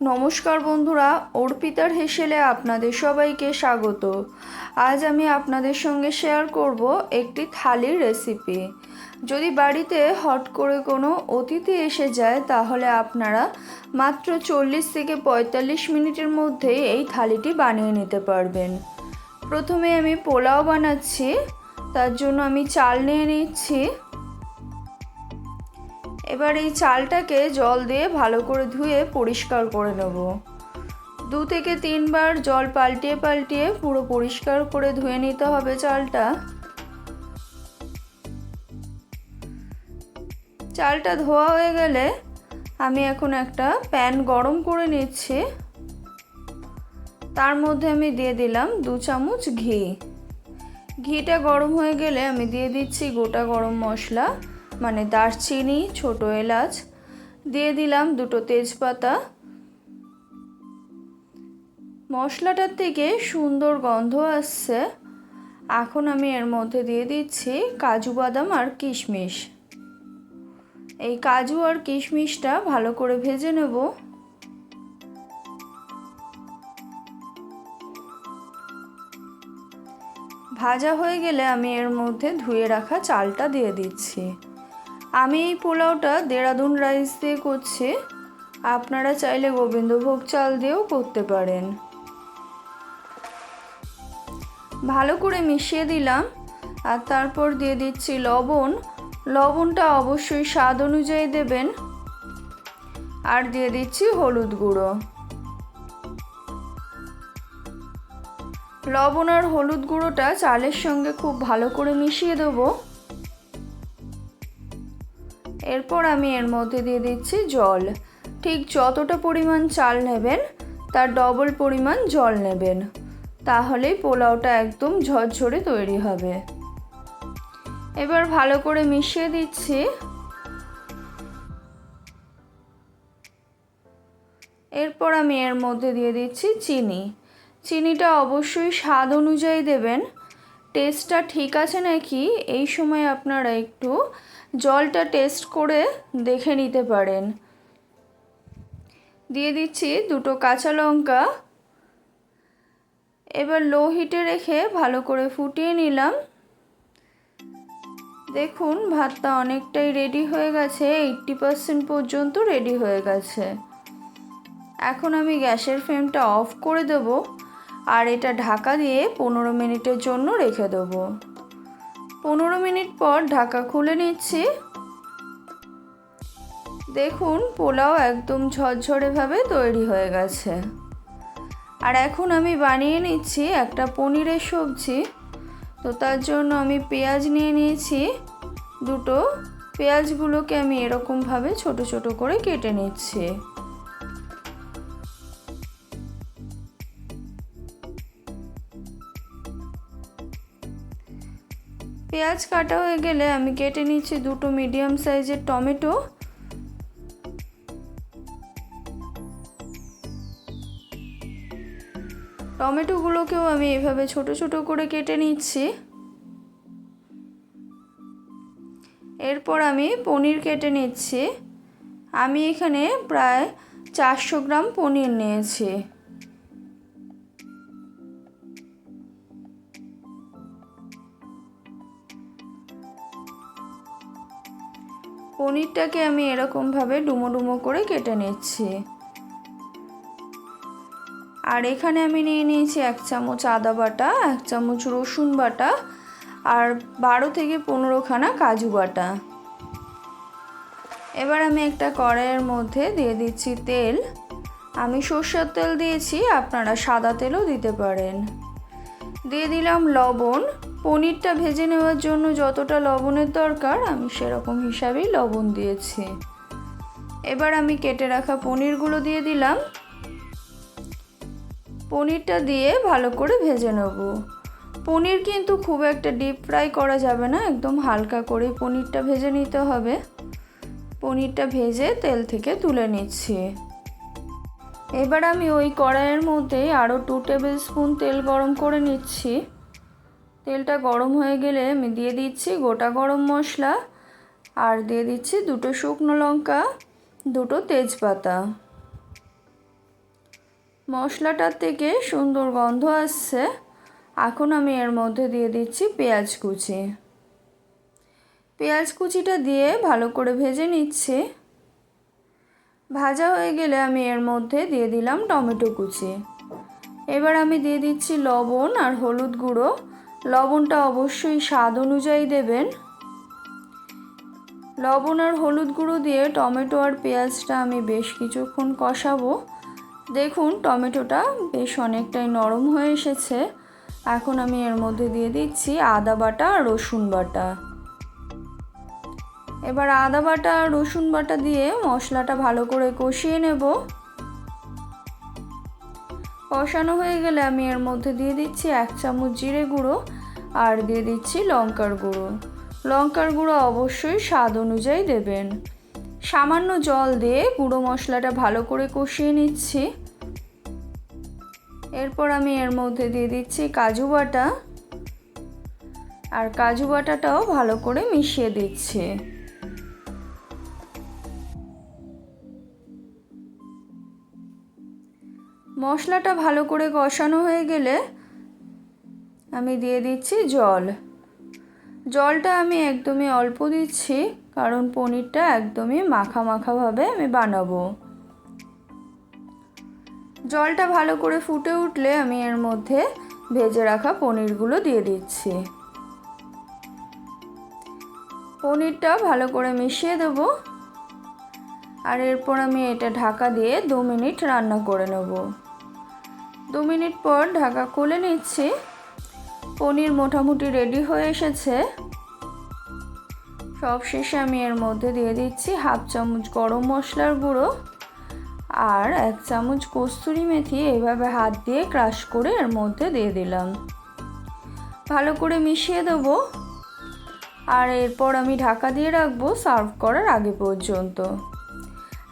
নমস্কার বন্ধুরা, অর্পিতার হেসেলে আপনাদের সবাইকে স্বাগত। আজ আমি আপনাদের সঙ্গে শেয়ার করব একটি থালির রেসিপি যদি বাড়িতে হট করে কোনো অতিথি এসে যায়, তাহলে আপনারা মাত্র চল্লিশ থেকে পঁয়তাল্লিশ মিনিটের মধ্যেই এই থালিটি বানিয়ে নিতে পারবেন। প্রথমে আমি পোলাও বানাচ্ছি, তার জন্য আমি চাল নিয়ে নিচ্ছি। এবার এই চালটাকে জল দিয়ে ভালো করে ধুয়ে পরিষ্কার করে নেব। দু থেকে তিনবার জল পাল্টিয়ে পাল্টিয়ে পুরো পরিষ্কার করে ধুয়ে নিতে হবে চালটা। চালটা ধোয়া হয়ে গেলে আমি এখন একটা প্যান গরম করে নিচ্ছি। তার মধ্যে আমি দিয়ে দিলাম দু চামচ ঘি। ঘিটা গরম হয়ে গেলে আমি দিয়ে দিচ্ছি গোটা গরম মশলা। মানে দারচিনি, ছোট এলাচ, দিয়ে দিলাম দুটো তেজপাতা। মশলাটার থেকে সুন্দর গন্ধ আসছে। এখন আমি এর মধ্যে দিয়ে দিচ্ছি কাজু বাদাম আর কিশমিশ। এই কাজু আর কিশমিশটা ভালো করে ভেজে নেব। ভাজা হয়ে গেলে আমি এর মধ্যে ধুয়ে রাখা চালটা দিয়ে দিচ্ছি। আমি এই পোলাওটা দেরাদুন রাইস দিয়ে করছি। আপনারা চাইলে গোবিন্দভোগ চাল দিয়েও করতে পারেন। ভালো করে মিশিয়ে দিলাম, আর তারপর দিয়ে দিচ্ছি লবণ। লবণটা অবশ্যই স্বাদ অনুযায়ী দেবেন। আর দিয়ে দিচ্ছি হলুদ গুঁড়ো। লবণ আর হলুদ গুঁড়োটা চালের সঙ্গে খুব ভালো করে মিশিয়ে দেবো। এরপর আমি এর মধ্যে দিয়ে দিচ্ছি জল। ঠিক যতটা পরিমাণ চাল নেবেন, তার ডবল পরিমাণ জল নেবেন। তাহলেই পোলাওটা একদম ঝরঝরে তৈরি হবে। এবার ভালো করে মিশিয়ে দিচ্ছি। এরপর আমি এর মধ্যে দিয়ে দিচ্ছি চিনি। চিনিটা অবশ্যই স্বাদ অনুযায়ী দেবেন। টেস্টটা ঠিক আছে নাকি? এই সময় আপনারা একটু জলটা টেস্ট করে দেখে নিতে পারেন। দিয়ে দিচ্ছি দুটো কাঁচা লঙ্কা। এবার লো হিটে রেখে ভালো করে ফুটিয়ে নিলাম। দেখুন ভাতটা অনেকটাই রেডি হয়ে গেছে এইট্টি পারসেন্ট পর্যন্ত রেডি হয়ে গেছে। এখন আমি গ্যাসের ফ্লেমটা অফ করে দেব, আর এটা ঢাকা দিয়ে পনেরো মিনিটের জন্য রেখে দেবো। পনেরো মিনিট পর ঢাকা খুলে নিচ্ছি। দেখুন, পোলাও একদম ঝরঝরেভাবে তৈরি হয়ে গেছে। আর এখন আমি বানিয়ে নিচ্ছি একটা পনিরের সবজি। তো তার জন্য আমি পেঁয়াজ নিয়ে নিয়েছি দুটো। পেঁয়াজগুলোকে আমি এরকমভাবে ছোট ছোট করে কেটে নিচ্ছি। পেঁয়াজ কাটা হয়ে গেলে আমি কেটে নিচ্ছি দুটো মিডিয়াম সাইজের টমেটো। টমেটোগুলোকেও আমি এভাবে ছোট ছোট করে কেটে নিচ্ছি। এরপর আমি পনির কেটে নিচ্ছি। আমি এখানে প্রায় চারশো গ্রাম পনির নিয়েছি। পনিরটাকে আমি এরকমভাবে ডুমো ডুমো করে কেটে নিচ্ছি। আর এখানে আমি নিয়ে নিয়েছি এক চামচ আদা বাটা, এক চামচ রসুন বাটা আর বারো থেকে পনেরোখানা কাজু বাটা। এবার আমি একটা কড়াইয়ের মধ্যে দিয়ে দিচ্ছি তেল। আমি সর্ষের তেল দিয়েছি, আপনারা সাদা তেলও দিতে পারেন। দিয়ে দিলাম লবণ। পনিরটা ভেজে নেওয়ার জন্য যতটা লবণের দরকার, আমি সেরকম হিসাবেই লবণ দিয়েছি। এবার আমি কেটে রাখা পনিরগুলো দিয়ে দিলাম। পনিরটা দিয়ে ভালো করে ভেজে নেব। পনির কিন্তু খুব একটা ডিপ ফ্রাই করা যাবে না, একদম হালকা করে পনিরটা ভেজে নিতে হবে। পনিরটা ভেজে তেল থেকে তুলে নিচ্ছি। এবার আমি ওই কড়াইয়ের মধ্যে আরও টু টেবিল স্পুন তেল গরম করে নিচ্ছি। তেলটা গরম হয়ে গেলে আমি দিয়ে দিচ্ছি গোটা গরম মশলা আর দিয়ে দিচ্ছি দুটো শুকনো লঙ্কা, দুটো তেজপাতা। মশলাটার থেকে সুন্দর গন্ধ আসছে। এখন আমি এর মধ্যে দিয়ে দিচ্ছি পেঁয়াজ কুচি। পেঁয়াজ কুচিটা দিয়ে ভালো করে ভেজে নিচ্ছি। ভাজা হয়ে গেলে আমি এর মধ্যে দিয়ে দিলাম টমেটো কুচি। এবার আমি দিয়ে দিচ্ছি লবণ আর হলুদ গুঁড়ো। লবণটা অবশ্যই স্বাদ অনুযায়ী দেবেন। লবণ আর হলুদ গুঁড়ো দিয়ে টমেটো আর পেঁয়াজটা আমি বেশ কিছুক্ষণ কষাবো। দেখুন, টমেটোটা বেশ অনেকটাই নরম হয়ে এসেছে। এখন আমি এর মধ্যে দিয়ে দিচ্ছি আদা বাটা আর রসুন বাটা। এবার আদা বাটা আর রসুন বাটা দিয়ে মশলাটা ভালো করে কষিয়ে নেব। কষানো হয়ে গেলে আমি এর মধ্যে দিয়ে দিচ্ছি এক চামচ জিরে গুঁড়ো আর দিয়ে দিচ্ছি লঙ্কার গুঁড়ো। লঙ্কার গুঁড়ো অবশ্যই স্বাদ অনুযায়ী দেবেন। সামান্য জল দিয়ে গুঁড়ো মশলাটা ভালো করে কষিয়ে নিচ্ছি। এরপর আমি এর মধ্যে দিয়ে দিচ্ছি কাজু বাটা। আর কাজু বাটাটাও ভালো করে মিশিয়ে দিচ্ছি। মশলাটা ভালো করে কষানো হয়ে গেলে আমি দিয়ে দিচ্ছি জল। জলটা আমি একদমই অল্প দিচ্ছি, কারণ পনিরটা একদমই মাখা মাখাভাবে আমি বানাবো। জলটা ভালো করে ফুটে উঠলে আমি এর মধ্যে ভেজে রাখা পনিরগুলো দিয়ে দিচ্ছি। পনিরটা ভালো করে মিশিয়ে দেব। আর এরপর আমি এটা ঢাকা দিয়ে দু মিনিট রান্না করে নেব। দু মিনিট পর ঢাকা খুলে নিচ্ছি। পনির মোটামুটি রেডি হয়ে এসেছে। সব শেষে আমি এর মধ্যে দিয়ে দিচ্ছি হাফ চামচ গরম মশলার গুঁড়ো আর এক চামচ কস্তুরি মেথি। এইভাবে হাত দিয়ে ক্রাশ করে এর মধ্যে দিয়ে দিলাম। ভালো করে মিশিয়ে দেব। আর এরপর আমি ঢাকা দিয়ে রাখব সার্ভ করার আগে পর্যন্ত।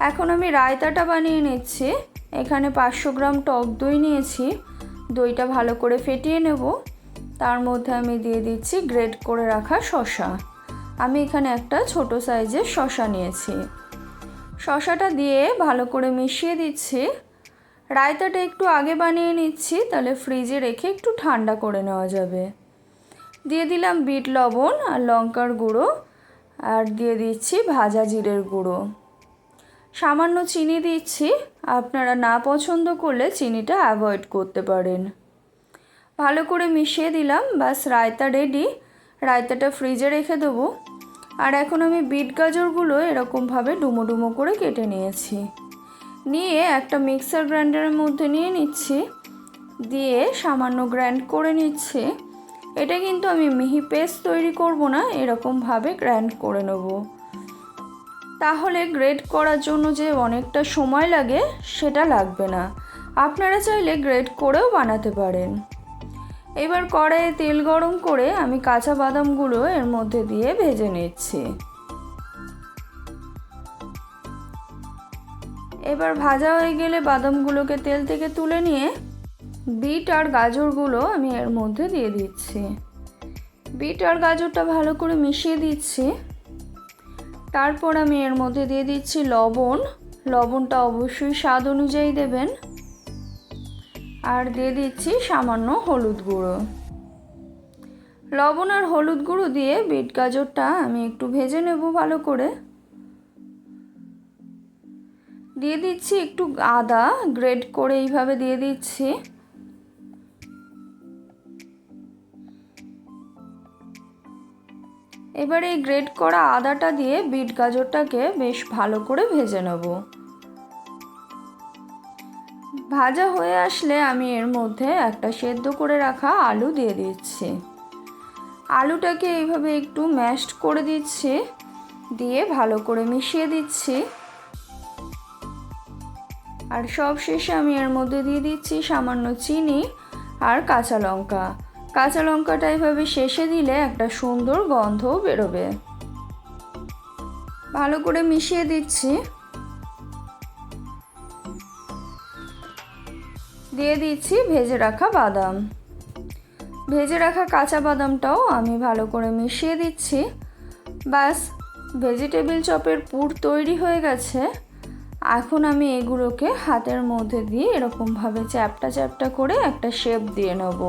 এখন আমি রায়তাটা বানিয়ে নিচ্ছি। এখানে পাঁচশো গ্রাম টক দই নিয়েছি। দইটা ভালো করে ফেটিয়ে নেব। তার মধ্যে আমি দিয়ে দিচ্ছি গ্রেড করে রাখা শশা আমি এখানে একটা ছোট সাইজের শশা নিয়েছি। শশাটা দিয়ে ভালো করে মিশিয়ে দিচ্ছি। রায়তাটা একটু আগে বানিয়ে নিচ্ছি, তাহলে ফ্রিজে রেখে একটু ঠান্ডা করে নেওয়া যাবে। দিয়ে দিলাম বিট লবণ আর লঙ্কার গুঁড়ো। আর দিয়ে দিচ্ছি ভাজা জিরের গুঁড়ো। সামান্য চিনি দিচ্ছি। আপনারা না পছন্দ করলে চিনিটা অ্যাভয়েড করতে পারেন। ভালো করে মিশিয়ে দিলাম বাস রায়তা রেডি রায়তাটা ফ্রিজে রেখে দেবো। আর এখন আমি বিট গাজরগুলো এরকমভাবে ডুমো ডুমো করে কেটে নিয়েছি। নিয়ে একটা মিক্সার গ্রাইন্ডারের মধ্যে নিয়ে নিচ্ছি। দিয়ে সামান্য গ্রাইন্ড করে নিচ্ছি। এটা কিন্তু আমি মিহি পেস্ট তৈরি করব না, এরকমভাবে গ্রাইন্ড করে নেব। তাহলে গ্রেড করার জন্য যে অনেকটা সময় লাগে, সেটা লাগবে না। আপনারা চাইলে গ্রেড করেও বানাতে পারেন। এবার কড়াইয়ে তেল গরম করে আমি কাঁচা বাদামগুলো এর মধ্যে দিয়ে ভেজে নিচ্ছি। এবার ভাজা হয়ে গেলে বাদামগুলোকে তেল থেকে তুলে নিয়ে বিট আর গাজরগুলো আমি এর মধ্যে দিয়ে দিচ্ছি। বিট আর গাজরটা ভালো করে মিশিয়ে দিচ্ছি। তারপর আমি এর মধ্যে দিয়ে দিচ্ছি লবণ। লবণটা অবশ্যই স্বাদ অনুযায়ী দেবেন। আর দিয়ে দিচ্ছি সামান্য হলুদ গুঁড়ো। লবণ আর হলুদ গুঁড়ো দিয়ে বিট গাজরটা আমি একটু ভেজে নেব ভালো করে। দিয়ে দিচ্ছি একটু আদা গ্রেড করে এইভাবে দিয়ে দিচ্ছি। এবার এই গ্রেড করা আদাটা দিয়ে বিট গাজরটাকে বেশ ভালো করে ভেজে নেব। ভাজা হয়ে আসলে আমি এর মধ্যে একটা সেদ্ধ করে রাখা আলু দিয়ে দিচ্ছি। আলুটাকে এইভাবে একটু ম্যাশড করে দিচ্ছি, দিয়ে ভালো করে মিশিয়ে দিচ্ছি। আর সব শেষে আমি এর মধ্যে দিয়ে দিচ্ছি সামান্য চিনি আর কাঁচা লঙ্কা। কাঁচা লঙ্কাটা এভাবে শেষে দিলে একটা সুন্দর গন্ধও বেরোবে। ভালো করে মিশিয়ে দিচ্ছি। দিয়ে দিচ্ছি ভেজে রাখা বাদাম। ভেজে রাখা কাঁচা বাদামটাও আমি ভালো করে মিশিয়ে দিচ্ছি। ব্যাস, ভেজিটেবিল চপের পুর তৈরি হয়ে গেছে। এখন আমি এগুলোকে হাতের মধ্যে দিয়ে এরকমভাবে চ্যাপটা চ্যাপটা করে একটা শেপ দিয়ে নেব।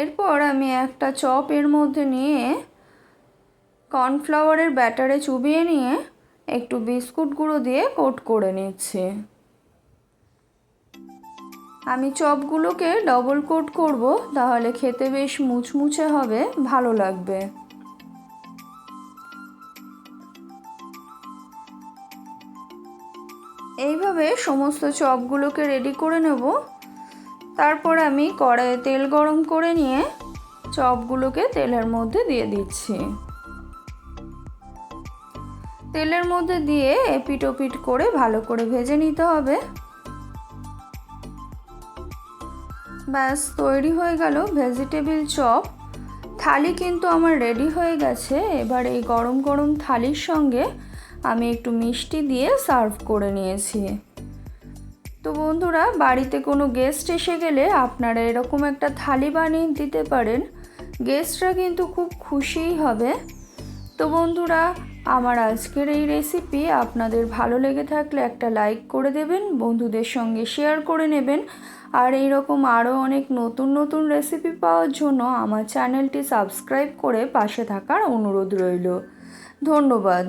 এরপর আমি একটা চপ এর মধ্যে নিয়ে কর্নফ্লাওয়ারের ব্যাটারে চুবিয়ে নিয়ে একটু বিস্কুট গুঁড়ো দিয়ে কোট করে নিচ্ছি। আমি চপগুলোকে ডবল কোট করব, তাহলে খেতে বেশ মুচমুচে হবে, ভালো লাগবে। এইভাবে সমস্ত চপগুলোকে রেডি করে নেব। তারপর আমি কড়াইয়ে তেল গরম করে নিয়ে চপগুলোকে তেলের মধ্যে দিয়ে দিচ্ছি। তেলের মধ্যে দিয়ে এপিট ওপিট করে ভালো করে ভেজে নিতে হবে। ব্যাস, তৈরি হয়ে গেল ভেজিটেবিল চপ। থালি কিন্তু আমার রেডি হয়ে গেছে। এবার এই গরম গরম থালির সঙ্গে আমি একটু মিষ্টি দিয়ে সার্ভ করে নিয়েছি। তো বন্ধুরা, বাড়িতে কোনো গেস্ট এসে গেলে আপনারা এরকম একটা থালি বানিয়ে দিতে পারেন। গেস্টরা কিন্তু খুব খুশিই হবে। তো বন্ধুরা, আমার আজকের এই রেসিপি আপনাদের ভালো লেগে থাকলে একটা লাইক করে দেবেন, বন্ধুদের সঙ্গে শেয়ার করে নেবেন। আর এই রকম আরও অনেক নতুন নতুন রেসিপি পাওয়ার জন্য আমার চ্যানেলটি সাবস্ক্রাইব করে পাশে থাকার অনুরোধ রইল। ধন্যবাদ।